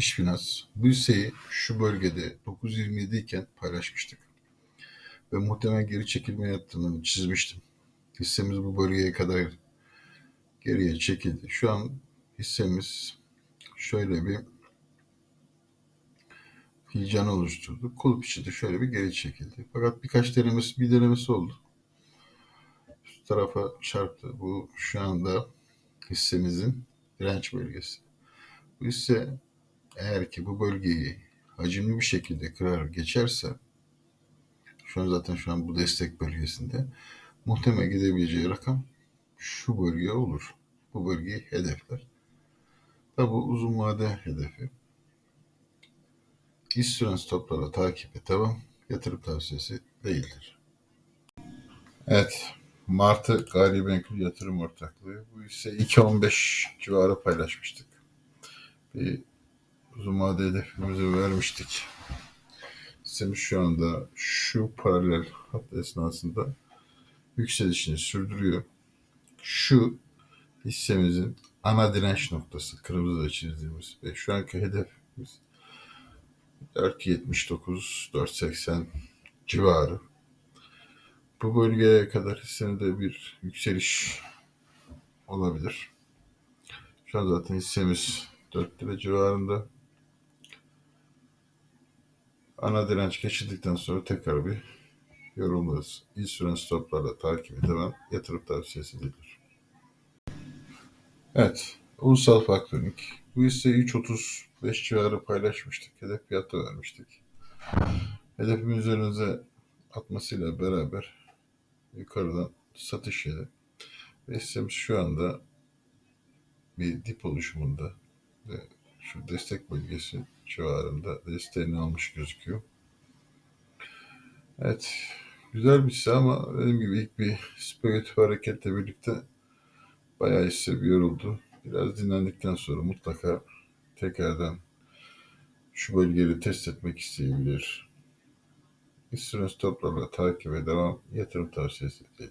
İş Finans. Bu hisseyi şu bölgede 9.27 iken paylaşmıştık. Ve muhtemelen geri çekilme yaptığını çizmiştim. Hissemiz bu bölgeye kadar geriye çekildi. Şu an hissemiz şöyle bir hilcan oluşturdu. Kulüp içi de şöyle bir geri çekildi. Fakat birkaç denemesi, bir denemesi oldu. Şu tarafa çarptı. Bu şu anda hissemizin direnç bölgesi. Bu hisse eğer ki bu bölgeyi hacimli bir şekilde kırar geçerse şu an zaten şu an bu destek bölgesinde muhtemel gidebileceği rakam şu bölge olur. Bu bölgeyi hedefler. Tabi uzun vade hedefi. İş süren stoplara takibe devam. Yatırım tavsiyesi değildir. Evet. Martı Gayrimenkul Yatırım Ortaklığı. Bu ise 2.15 civarı paylaşmıştık. Bir uzun vade hedefimizi vermiştik. Hissemiz şu anda şu paralel hat esnasında yükselişini sürdürüyor. Şu hissemizin ana direnç noktası kırmızıda çizdiğimiz ve şu anki hedefimiz 4.79 4.80 civarı. Bu bölgeye kadar hissemde bir yükseliş olabilir. Şu an zaten hissemiz 4 lira civarında. Ana direnç geçildikten sonra tekrar bir yorumlarız. Süren stoplarla takip edemem. Yatırım tavsiyesi değildir. Evet. Ulusal faktörlük. Bu hisseyi 3.35 civarı paylaşmıştık. Hedef fiyatı vermiştik. Hedefin üzerinize atmasıyla beraber yukarıdan satış yeri. Ve hissemiz şu anda bir dip oluşumunda ve şu destek bölgesi civarında desteğini almış gözüküyor. Evet. Güzel bir hisse ama dediğim gibi ilk bir spekülatif hareketle birlikte bayağı hisse bir yoruldu. Biraz dinlendikten sonra mutlaka tekrardan şu bölgeyi test etmek isteyebilir. Bir süre stoplarla takibe devam yatırım tavsiyesi değil.